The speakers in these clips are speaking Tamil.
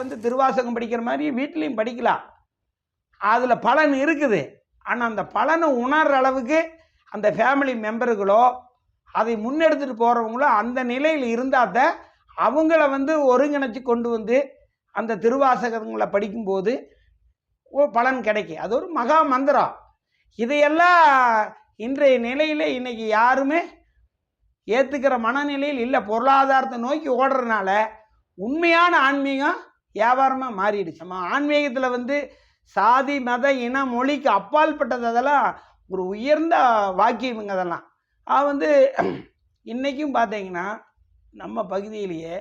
வந்து திருவாசகம் படிக்கிற மாதிரி வீட்லேயும் படிக்கலாம். அதில் பலன் இருக்குது. ஆனால் அந்த பலனை உணர்கிற அளவுக்கு அந்த ஃபேமிலி மெம்பர்களோ அதை முன்னெடுத்துட்டு போகிறவங்களோ அந்த நிலையில் இருந்தால் தான் அவங்கள வந்து ஒருங்கிணைச்சு கொண்டு வந்து அந்த திருவாசகங்களை படிக்கும்போது பலன் கிடைக்கும் அது ஒரு மகா மந்திரம். இதையெல்லாம் இன்றைய நிலையில் இன்றைக்கி யாருமே ஏற்றுக்கிற மனநிலையில் இல்லை. பொருளாதாரத்தை நோக்கி ஓடுறதுனால உண்மையான ஆன்மீகம் வியாபாரமாக மாறிடுச்சு. நம்ம ஆன்மீகத்தில் வந்து சாதி மத இன மொழிக்கு அப்பால்பட்டது அதெல்லாம் ஒரு உயர்ந்த வாக்கியமுங்க அதெல்லாம். அது வந்து இன்றைக்கும் பார்த்தீங்கன்னா நம்ம பகுதியிலேயே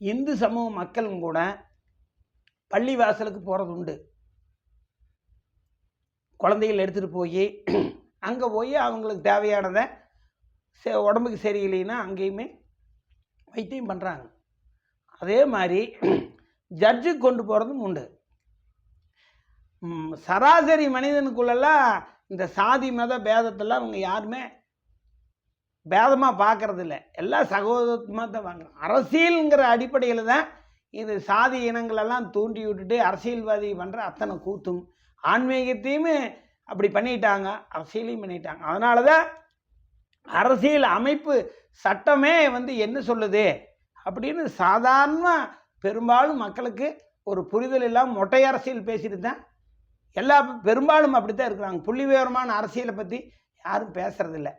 இந்து சமூக மக்களும் கூட பள்ளி வாசலுக்கு போகிறது உண்டு. குழந்தைகள் எடுத்துகிட்டு போய் அங்கே போய் அவங்களுக்கு தேவையானதை சே உடம்புக்கு சரியில்லைன்னா அங்கேயுமே வைத்தியம் பண்ணுறாங்க அதே மாதிரி ஜட்ஜுக்கு கொண்டு போகிறதும் உண்டு. சராசரி மனிதனுக்குள்ளெல்லாம் இந்த சாதி மத பேதத்தெல்லாம் அவங்க யாருமே பேதமாக பார்க்கறது இல்லை எல்லாம் சகோதரமாக தான் பார்க்குறோம் அரசியலுங்கிற அடிப்படையில் தான் இது சாதி இனங்களெல்லாம் தூண்டி விட்டுட்டு அரசியல்வாதி பண்ணுற அத்தனை கூத்தும். ஆன்மீகத்தையும் அப்படி பண்ணிட்டாங்க. அரசியலையும் பண்ணிட்டாங்க. அதனால தான் அரசியல் அமைப்பு சட்டமே வந்து என்ன சொல்லுது? அப்படின்னு சாதாரண பெரும்பாலும் மக்களுக்கு ஒரு புரிதல் இல்லாமல் மொட்டை அரசியல் பேசிட்டு தான் எல்லா பெரும்பாலும் அப்படி தான் இருக்கிறாங்க. புள்ளி விவரமான அரசியலை பற்றி யாரும் பேசுகிறதில்ல